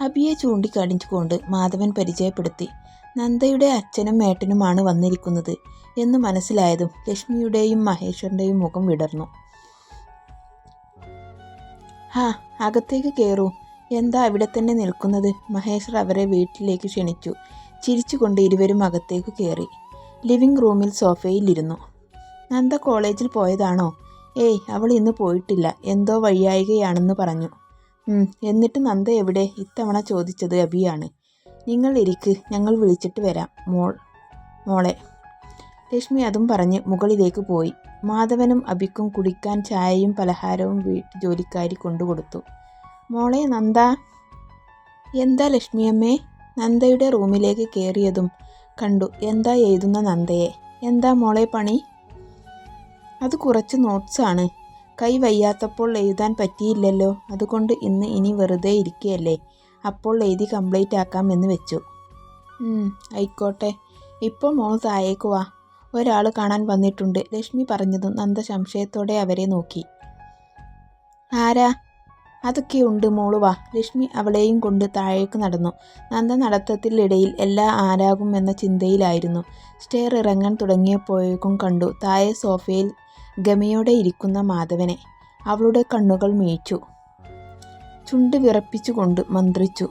അബിയെ ചൂണ്ടിക്കാണിച്ചുകൊണ്ട് മാധവൻ പരിചയപ്പെടുത്തി. നന്ദയുടെ അച്ഛനും മേട്ടനുമാണ് വന്നിരിക്കുന്നത് എന്ന് മനസ്സിലായതും ലക്ഷ്മിയുടെയും മഹേശ്വരന്റെയും മുഖം വിടർന്നു. ഹാ അകത്തേക്ക് കയറൂ എന്താ അവിടെ തന്നെ നിൽക്കുന്നത്? മഹേശ്വർ അവരെ വീട്ടിലേക്ക് ക്ഷണിച്ചു. ചിരിച്ചുകൊണ്ട് ഇരുവരും അകത്തേക്ക് കയറി ലിവിംഗ് റൂമിൽ സോഫയിലിരുന്നു. നന്ദ കോളേജിൽ പോയതാണോ? ഏയ് അവൾ ഇന്ന് പോയിട്ടില്ല. എന്തോ വഴിയായികയാണെന്ന് പറഞ്ഞു. "ഉം, എന്നിട്ട് നന്ദ എവിടെ? ഇത്തവണ ചോദിച്ചത് അബിയാണ്. നിങ്ങൾ ഇരിക്ക് ഞങ്ങൾ വിളിച്ചിട്ട് വരാം മോൾ മോളെ. ലക്ഷ്മി അതും പറഞ്ഞ് മുകളിലേക്ക് പോയി. മാധവനും അബിക്കും കുടിക്കാൻ ചായയും പലഹാരവും വീട്ടു ജോലിക്കാരി കൊണ്ടുകൊടുത്തു മോളെ നന്ദ. എന്താ ലക്ഷ്മിയമ്മേ? നന്ദയുടെ റൂമിലേക്ക് കയറിയതും കണ്ടു. എന്താ എഴുതുന്ന നന്ദയെ? എന്താ മോളെ പണി? അത് കുറച്ച് നോട്ട്സാണ് കൈ വയ്യാത്തപ്പോൾ എഴുതാൻ പറ്റിയില്ലല്ലോ. അതുകൊണ്ട് ഇന്ന് ഇനി വെറുതെ ഇരിക്കുകയല്ലേ? അപ്പോൾ എഴുതി കംപ്ലീറ്റ് ആക്കാം എന്ന് വെച്ചു. ആയിക്കോട്ടെ. ഇപ്പോൾ മോൾ താഴേക്ക് വാ. ഒരാൾ കാണാൻ വന്നിട്ടുണ്ട്. ലക്ഷ്മി പറഞ്ഞതും നന്ദ സംശയത്തോടെ അവരെ നോക്കി. ആരാ? അതൊക്കെ ഉണ്ട് മോൾ വാ. ലക്ഷ്മി അവളെയും കൊണ്ട് താഴേക്ക് നടന്നു. നന്ദ നടത്തത്തിനിടയിൽ എല്ലാ ആരാകും എന്ന ചിന്തയിലായിരുന്നു. സ്റ്റെയർ ഇറങ്ങാൻ തുടങ്ങിയപ്പോഴേക്കും കണ്ടു. താഴെ സോഫയിൽ ഗമയോടെ ഇരിക്കുന്ന മാധവനെ അവളുടെ കണ്ണുകൾ മീച്ചു. ചുണ്ട് വിറപ്പിച്ചുകൊണ്ട് മന്ത്രിച്ചു.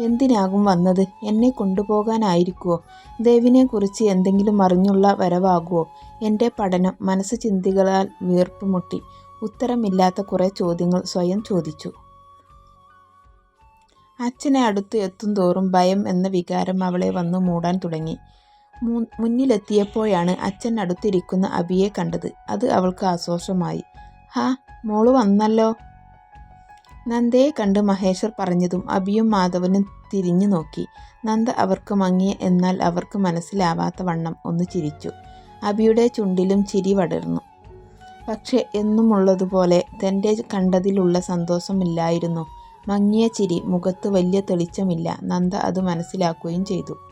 എന്തിനാകും വന്നത്? എന്നെ കൊണ്ടുപോകാനായിരിക്കുമോ ദേവിനെക്കുറിച്ച് എന്തെങ്കിലും അറിഞ്ഞുള്ള വരവാകുമോ എന്റെ പഠനം മനസ്സ് ചിന്തികളാൽ വീർപ്പുമുട്ടി ഉത്തരമില്ലാത്ത കുറേ ചോദ്യങ്ങൾ സ്വയം ചോദിച്ചു. അച്ഛനെ അടുത്ത് എത്തും തോറും ഭയം എന്ന വികാരം അവളെ വന്നു മൂടാൻ തുടങ്ങി. മുന്നിലെത്തിയപ്പോഴാണ് അച്ഛൻ അടുത്തിരിക്കുന്ന അബിയെ കണ്ടത്. അത് അവൾക്ക് ആശ്വാസമായി. ഹാ മോൾ വന്നല്ലോ? നന്ദയെ കണ്ട് മഹേശ്വർ പറഞ്ഞതും അബിയും മാധവനും തിരിഞ്ഞു നോക്കി. നന്ദ അവർക്ക് മങ്ങിയ എന്നാൽ അവർക്ക് മനസ്സിലാവാത്ത വണ്ണം ഒന്ന് ചിരിച്ചു. അബിയുടെ ചുണ്ടിലും ചിരി വടർന്നു. പക്ഷെ എന്നുമുള്ളതുപോലെ തന്റെ കണ്ടതിലുള്ള സന്തോഷമില്ലായിരുന്നു. മങ്ങിയ ചിരി മുഖത്ത് വലിയ തെളിച്ചമില്ല. നന്ദ അത് മനസ്സിലാക്കുകയും ചെയ്തു.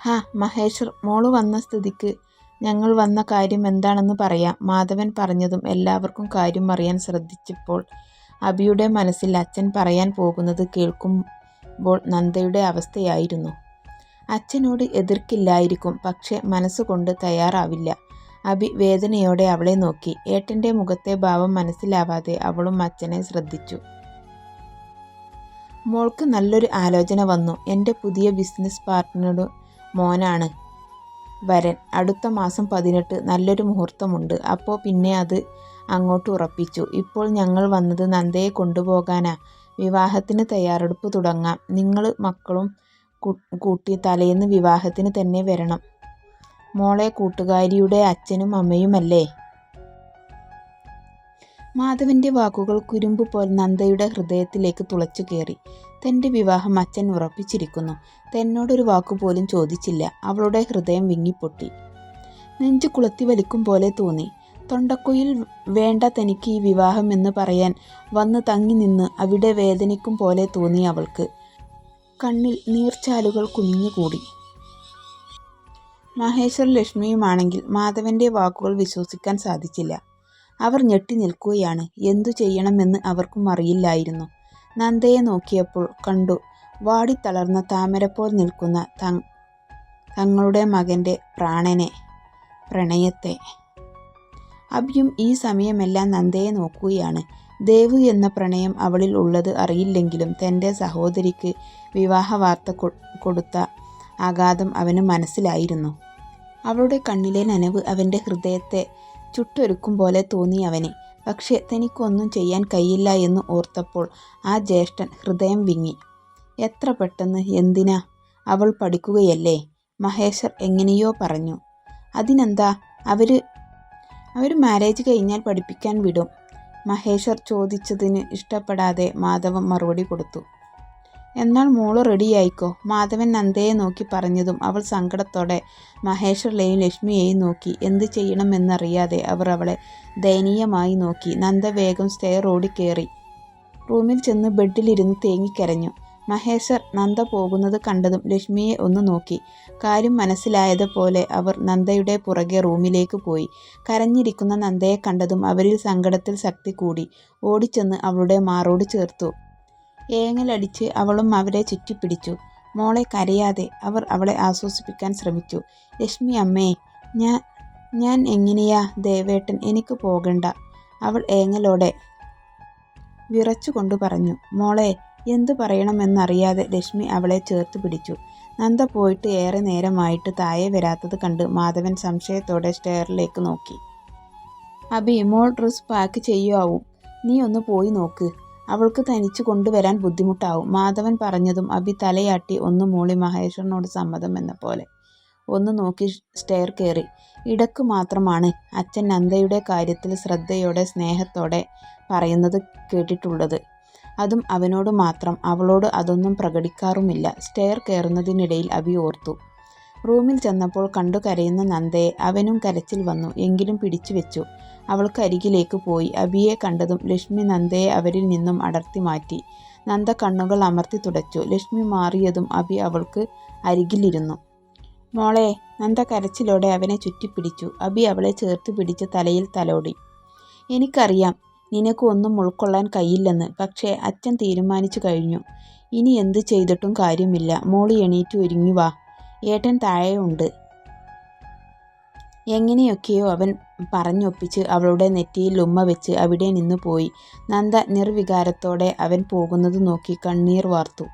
ഹാ മഹേശ്വർ മോൾ വന്ന സ്ഥിതിക്ക് ഞങ്ങൾ വന്ന കാര്യം എന്താണെന്ന് പറയാം. മാധവൻ പറഞ്ഞതും എല്ലാവർക്കും കാര്യം അറിയാൻ ശ്രദ്ധിച്ചപ്പോൾ അബിയുടെ മനസ്സിൽ അച്ഛൻ പറയാൻ പോകുന്നത് കേൾക്കുമ്പോൾ നന്ദയുടെ അവസ്ഥയായിരുന്നു. അച്ഛനോട് എതിർക്കില്ലായിരിക്കും പക്ഷെ മനസ്സുകൊണ്ട് തയ്യാറാവില്ല. അബി വേദനയോടെ അവളെ നോക്കി. ഏട്ടന്റെ മുഖത്തെ ഭാവം മനസ്സിലാവാതെ അവളും അച്ഛനെ ശ്രദ്ധിച്ചു. മോൾക്ക് നല്ലൊരു ആലോചന വന്നു. എന്റെ പുതിയ ബിസിനസ് പാർട്ട്ണറുടെ മോനാണ്. വരൻ അടുത്ത മാസം പതിനെട്ട് നല്ലൊരു മുഹൂർത്തമുണ്ട്. അപ്പോൾ പിന്നെ അത് അങ്ങോട്ട് ഉറപ്പിച്ചു. ഇപ്പോൾ ഞങ്ങൾ വന്നത് നന്ദയെ കൊണ്ടുപോകാനാ. വിവാഹത്തിന് തയ്യാറെടുപ്പ് തുടങ്ങാം. നിങ്ങൾ മക്കളും കൂട്ടി തലേന്ന് വിവാഹത്തിന് തന്നെ വരണം. മോളെ കൂട്ടുകാരിയുടെ അച്ഛനും അമ്മയുമല്ലേ? മാധവന്റെ വാക്കുകൾ കുരുമ്പ് പോലെ നന്ദയുടെ ഹൃദയത്തിലേക്ക് തുളച്ചു കയറി തന്റെ വിവാഹം അച്ഛൻ ഉറപ്പിച്ചിരിക്കുന്നു. തന്നോടൊരു വാക്കുപോലും ചോദിച്ചില്ല. അവളുടെ ഹൃദയം വിങ്ങിപ്പൊട്ടി. നെഞ്ചു കുളത്തി വലിക്കും പോലെ തോന്നി. തൊണ്ടക്കുയിൽ വേണ്ട തനിക്ക് ഈ വിവാഹം എന്ന് പറയാൻ വന്ന് തങ്ങി നിന്ന് അവിടെ വേദനിക്കും പോലെ തോന്നി അവൾക്ക്. കണ്ണിൽ നീർച്ചാലുകൾ കുമിഞ്ഞുകൂടി മഹേശ്വർ ലക്ഷ്മിയുമാണെങ്കിൽ മാധവന്റെ വാക്കുകൾ വിശ്വസിക്കാൻ സാധിച്ചില്ല. അവർ ഞെട്ടി നിൽക്കുകയാണ്. എന്തു ചെയ്യണമെന്ന് അവർക്കും അറിയില്ലായിരുന്നു. നന്ദയെ നോക്കിയപ്പോൾ കണ്ടു. വാടിത്തളർന്ന താമരപ്പോൾ നിൽക്കുന്ന തങ് തങ്ങളുടെ മകന്റെ പ്രാണനെ പ്രണയത്തെ. അബിയും ഈ സമയമെല്ലാം നന്ദയെ നോക്കുകയാണ്. ദേവു എന്ന പ്രണയം അവളിൽ ഉള്ളത് അറിയില്ലെങ്കിലും തന്റെ സഹോദരിക്ക് വിവാഹ വാർത്ത കൊടുത്ത ആഘാതം അവന് മനസ്സിലായിരുന്നു. അവളുടെ കണ്ണിലെ നനവ് അവന്റെ ഹൃദയത്തെ ചുട്ടൊരുക്കും പോലെ തോന്നി അവന്. പക്ഷെ തനിക്കൊന്നും ചെയ്യാൻ കഴിയില്ല എന്ന് ഓർത്തപ്പോൾ ആ ജ്യേഷ്ഠൻ ഹൃദയം വിങ്ങി. എത്ര പെട്ടെന്ന് എന്തിനാ? അവൾ പഠിക്കുകയല്ലേ? മഹേശ്വർ എങ്ങനെയോ പറഞ്ഞു. അതിനെന്താ? അവർ അവർ മാരേജ് കഴിഞ്ഞാൽ പഠിപ്പിക്കാൻ വിടും. മഹേശ്വർ ചോദിച്ചതിന് ഇഷ്ടപ്പെടാതെ മാധവം മറുപടി കൊടുത്തു. എന്നാൽ മോൾ റെഡിയായിക്കോ മാധവൻ നന്ദയെ നോക്കി പറഞ്ഞതും അവൾ സങ്കടത്തോടെ മഹേശ്വരലെയും ലക്ഷ്മിയെയും നോക്കി. എന്ത് ചെയ്യണമെന്നറിയാതെ അവർ അവളെ ദയനീയമായി നോക്കി. നന്ദ വേഗം സ്റ്റെയർ ഓടിക്കേറി റൂമിൽ ചെന്ന് ബെഡിലിരുന്ന് തേങ്ങിക്കരഞ്ഞു. മഹേശ്വർ നന്ദ പോകുന്നത് കണ്ടതും ലക്ഷ്മിയെ ഒന്ന് നോക്കി. കാര്യം മനസ്സിലായതുപോലെ അവർ നന്ദയുടെ പുറകെ റൂമിലേക്ക് പോയി. കരഞ്ഞിരിക്കുന്ന നന്ദയെ കണ്ടതും അവരിൽ സങ്കടത്തിൽ ശക്തി കൂടി. ഓടിച്ചെന്ന് അവളുടെ മാറോട് ചേർത്തു. ഏങ്ങലടിച്ച് അവളും അവരെ ചുറ്റിപ്പിടിച്ചു. മോളെ കരയാതെ അവർ അവളെ ആശ്വസിപ്പിക്കാൻ ശ്രമിച്ചു. ലക്ഷ്മി അമ്മേ ഞാൻ ഞാൻ എങ്ങനെയാ ദേവേട്ടൻ എനിക്ക് പോകണ്ട അവൾ ഏങ്ങലോടെ വിറച്ചുകൊണ്ട് പറഞ്ഞു. മോളെ എന്തു പറയണമെന്നറിയാതെ ലക്ഷ്മി അവളെ ചേർത്ത് പിടിച്ചു. നന്ദ പോയിട്ട് ഏറെ നേരമായിട്ട് തായെ വരാത്തത് കണ്ട് മാധവൻ സംശയത്തോടെ സ്റ്റെയറിലേക്ക് നോക്കി. അബി മോൾ ഡ്രസ് പാക്ക് ചെയ്യുമാവും നീ ഒന്ന് പോയി നോക്ക്. അവൾക്ക് തനിച്ചു കൊണ്ടുവരാൻ ബുദ്ധിമുട്ടാവും. മാധവൻ പറഞ്ഞതും അബി തലയാട്ടി ഒന്ന് മൂളി മഹേശ്വരനോട് സമ്മതം എന്ന പോലെ ഒന്ന് നോക്കി സ്റ്റെയർ കയറി. ഇടയ്ക്ക് മാത്രമാണ് അച്ഛൻ നന്ദയുടെ കാര്യത്തിൽ ശ്രദ്ധയോടെ സ്നേഹത്തോടെ പറയുന്നത് കേട്ടിട്ടുള്ളത്. അതും അവനോട് മാത്രം. അവളോട് അതൊന്നും പ്രകടിക്കാറുമില്ല സ്റ്റെയർ കയറുന്നതിനിടയിൽ അബി ഓർത്തു. റൂമിൽ ചെന്നപ്പോൾ കണ്ടു കരയുന്ന നന്ദയെ. അവനും കരച്ചിൽ വന്നു. എങ്കിലും പിടിച്ചു വെച്ചു. അവൾക്ക് അരികിലേക്ക് പോയി. അബിയെ കണ്ടതും ലക്ഷ്മി നന്ദയെ അവരിൽ നിന്നും അടർത്തി മാറ്റി. നന്ദ കണ്ണുകൾ അമർത്തി തുടച്ചു. ലക്ഷ്മി മാറിയതും അബി അവൾക്ക് അരികിലിരുന്നു. മോളെ നന്ദ കരച്ചിലോടെ അവനെ ചുറ്റിപ്പിടിച്ചു. അബി അവളെ ചേർത്ത് പിടിച്ച് തലയിൽ തലോടി. എനിക്കറിയാം നിനക്ക് ഒന്നും ഉൾക്കൊള്ളാൻ കഴിയില്ലെന്ന്. പക്ഷേ അച്ഛൻ തീരുമാനിച്ചു കഴിഞ്ഞു. ഇനി എന്ത് ചെയ്തിട്ടും കാര്യമില്ല. മോളി എണീറ്റ് ഒരുങ്ങി വാ. ഏട്ടൻ താഴെയുണ്ട്. എങ്ങനെയൊക്കെയോ അവൻ പറഞ്ഞൊപ്പിച്ച് അവളുടെ നെറ്റിയിൽ ഉമ്മ വെച്ച് അവിടെ നിന്ന് പോയി. നന്ദ നിർവികാരത്തോടെ അവൻ പോകുന്നത് നോക്കി കണ്ണീർ വാർത്തു.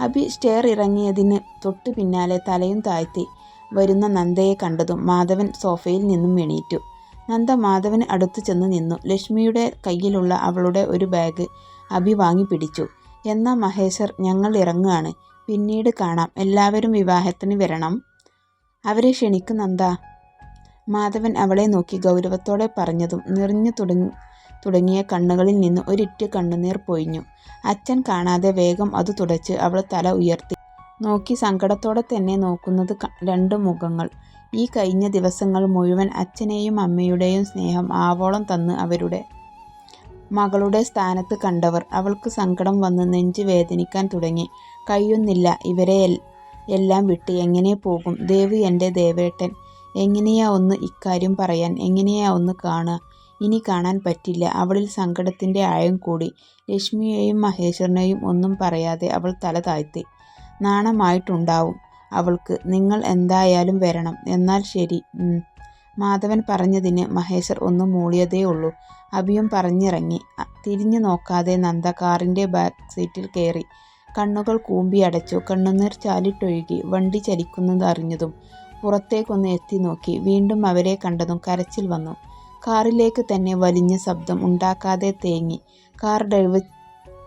അബി സ്റ്റെയർ ഇറങ്ങിയതിന് തൊട്ടു പിന്നാലെ തലയും താഴ്ത്തി വരുന്ന നന്ദയെ കണ്ടതും മാധവൻ സോഫയിൽ നിന്നും എണീറ്റു. നന്ദ മാധവന് അടുത്തു ചെന്ന് നിന്നു. ലക്ഷ്മിയുടെ കയ്യിലുള്ള അവളുടെ ഒരു ബാഗ് അബി വാങ്ങിപ്പിടിച്ചു. എന്നാ മഹേശ്വർ ഞങ്ങൾ ഇറങ്ങാണ്. പിന്നീട് കാണാം. എല്ലാവരും വിവാഹത്തിന് വരണം. അവരെ ക്ഷണിക്കുന്നന്ത. മാധവൻ അവളെ നോക്കി ഗൗരവത്തോടെ പറഞ്ഞതും നിറഞ്ഞു തുടങ്ങി തുടങ്ങിയ കണ്ണുകളിൽ നിന്ന് ഒരിറ്റ് കണ്ണുനീർ പൊഴിഞ്ഞു. അച്ഛൻ കാണാതെ വേഗം അത് തുടച്ച് അവൾ തല ഉയർത്തി നോക്കി. സങ്കടത്തോടെ തന്നെ നോക്കുന്നത് രണ്ട് മുഖങ്ങൾ. ഈ കഴിഞ്ഞ ദിവസങ്ങൾ മുഴുവൻ അച്ഛനെയും അമ്മയുടെയും സ്നേഹം ആവോളം തന്ന് അവരുടെ മകളുടെ സ്ഥാനത്ത് കണ്ടവർ. അവൾക്ക് സങ്കടം വന്ന് നെഞ്ച് വേദനിക്കാൻ തുടങ്ങി. കഴിയുന്നില്ല ഇവരെ എല്ലാം വിട്ട് എങ്ങനെ പോകും ദേവ് എന്റെ ദേവേട്ടൻ. എങ്ങനെയാ ഒന്ന് ഇക്കാര്യം പറയാൻ. എങ്ങനെയാ ഒന്ന് കാണുക ഇനി കാണാൻ പറ്റില്ല. അവളിൽ സങ്കടത്തിന്റെ ആഴം കൂടി. ലക്ഷ്മിയെയും മഹേശ്വരനെയും ഒന്നും പറയാതെ അവൾ തല താഴ്ത്തി. നാണമായിട്ടുണ്ടാവും അവൾക്ക്. നിങ്ങൾ എന്തായാലും വരണം. എന്നാൽ ശരി മാധവൻ പറഞ്ഞതിന് മഹേശ്വർ ഒന്ന് മൂളിയതേയുള്ളൂ. അബിയും പറഞ്ഞിറങ്ങി. തിരിഞ്ഞു നോക്കാതെ നന്ദ കാറിന്റെ ബാക്ക് സീറ്റിൽ കയറി. കണ്ണുകൾ കൂമ്പി അടച്ചു. കണ്ണുനീർ ചാലിട്ടൊഴുകി. വണ്ടി ചലിക്കുന്നത് അറിഞ്ഞതും പുറത്തേക്കൊന്ന് എത്തി നോക്കി. വീണ്ടും അവരെ കണ്ടതും കരച്ചിൽ വന്നു. കാറിലേക്ക് തന്നെ വലിഞ്ഞ ശബ്ദം ഉണ്ടാക്കാതെ തേങ്ങി. കാർ ഡ്രൈവ്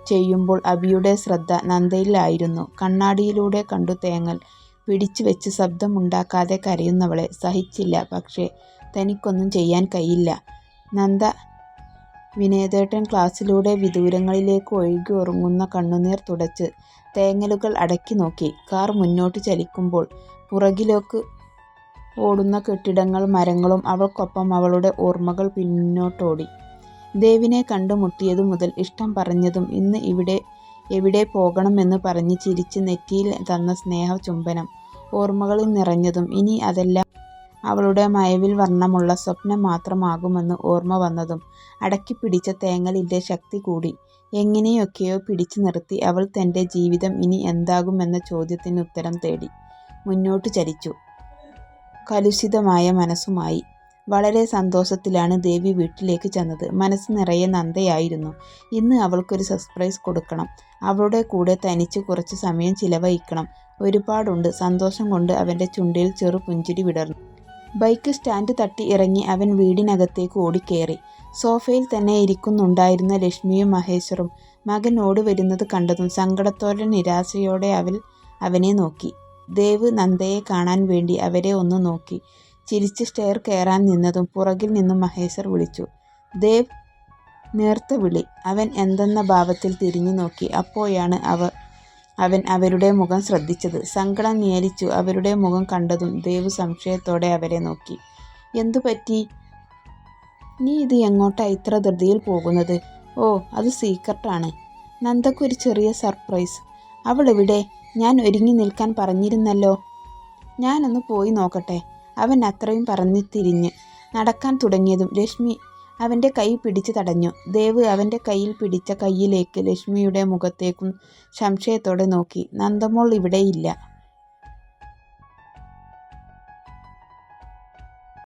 ചെയ്യുമ്പോൾ അബിയുടെ ശ്രദ്ധ നന്ദയിലായിരുന്നു. കണ്ണാടിയിലൂടെ കണ്ടു തേങ്ങൽ പിടിച്ചു വെച്ച് ശബ്ദമുണ്ടാക്കാതെ കരയുന്നവളെ. സഹിച്ചില്ല. പക്ഷേ തനിക്കൊന്നും ചെയ്യാൻ കഴിയില്ല. നന്ദ വിനേതേട്ടൻ ക്ലാസ്സിലൂടെ വിദൂരങ്ങളിലേക്ക് ഒഴുകി ഉറങ്ങുന്ന കണ്ണുനീർ തുടച്ച് തേങ്ങലുകൾ അടക്കി നോക്കി. കാർ മുന്നോട്ട് ചലിക്കുമ്പോൾ പുറകിലേക്ക് ഓടുന്ന കെട്ടിടങ്ങൾ മരങ്ങളും അവൾക്കൊപ്പം അവളുടെ ഓർമ്മകൾ പിന്നോട്ടോടി. ദേവിനെ കണ്ടുമുട്ടിയതു മുതൽ ഇഷ്ടം പറഞ്ഞതും ഇന്ന് ഇവിടെ എവിടെ പോകണമെന്ന് പറഞ്ഞ് ചിരിച്ച് നെറ്റിയിൽ തന്ന സ്നേഹ ചുംബനം ഓർമ്മകളിൽ നിറഞ്ഞതും ഇനി അതെല്ലാം അവളുടെ മയവിൽ വർണമുള്ള സ്വപ്നം മാത്രമാകുമെന്ന് ഓർമ്മ വന്നതും അടക്കിപ്പിടിച്ച തേങ്ങലിന്റെ ശക്തി കൂടി. എങ്ങനെയൊക്കെയോ പിടിച്ചു നിർത്തി അവൾ തന്റെ ജീവിതം ഇനി എന്താകുമെന്ന ചോദ്യത്തിന് ഉത്തരം തേടി മുന്നോട്ട് ചലിച്ചു. കലുഷിതമായ മനസ്സുമായി. വളരെ സന്തോഷത്തിലാണ് ദേവി വീട്ടിലേക്ക് ചെന്നത്. മനസ്സ് നിറയെ നന്ദയായിരുന്നു. ഇന്ന് അവൾക്കൊരു സർപ്രൈസ് കൊടുക്കണം. അവളുടെ കൂടെ തനിച്ച് കുറച്ച് സമയം ചിലവഴിക്കണം. ഒരുപാടുണ്ട്. സന്തോഷം കൊണ്ട് അവന്റെ ചുണ്ടിൽ ചെറു പുഞ്ചിരി വിടർന്നു. ബൈക്ക് സ്റ്റാൻഡ് തട്ടി ഇറങ്ങി അവൻ വീടിനകത്തേക്ക് ഓടിക്കേറി സോഫയിൽ തന്നെ ഇരിക്കുന്നുണ്ടായിരുന്ന ലക്ഷ്മിയും മഹേശ്വറും മകൻ ഓടിവരുന്നത് കണ്ടതും സങ്കടത്തോടെ നിരാശയോടെ അവൾ അവനെ നോക്കി. ദേവ് നന്ദയെ കാണാൻ വേണ്ടി അവരെ ഒന്ന് നോക്കി ചിരിച്ച് സ്റ്റെയർ കയറാൻ നിന്നതും പുറകിൽ നിന്നും മഹേശ്വർ വിളിച്ചു. ദേവ് നേർത്ത വിളി. അവൻ എന്തെന്ന ഭാവത്തിൽ തിരിഞ്ഞു നോക്കി. അപ്പോഴാണ് അവൻ അവരുടെ മുഖം ശ്രദ്ധിച്ചത്. സങ്കടം നിയലിച്ചു അവരുടെ മുഖം കണ്ടതും ദേവ് സംശയത്തോടെ അവരെ നോക്കി. എന്തു പറ്റി? നീ ഇത് എങ്ങോട്ടാ ഇത്ര ധൃതിയിൽ പോകുന്നത്? ഓ അത് സീക്രട്ടാണ്. നന്ദക്കൊരു ചെറിയ സർപ്രൈസ്. അവളെവിടെ? ഞാൻ ഒരുങ്ങി നിൽക്കാൻ പറഞ്ഞിരുന്നല്ലോ. ഞാനൊന്ന് പോയി നോക്കട്ടെ. അവൻ അത്രയും പറഞ്ഞ് തിരിഞ്ഞ് നടക്കാൻ തുടങ്ങിയതും ലക്ഷ്മി അവന്റെ കൈ പിടിച്ചു തടഞ്ഞു. ദേവ് അവന്റെ കയ്യിൽ പിടിച്ച കയ്യിലേക്ക് ലക്ഷ്മിയുടെ മുഖത്തേക്കും സംശയത്തോടെ നോക്കി. നന്ദമോൾ ഇവിടെയില്ല.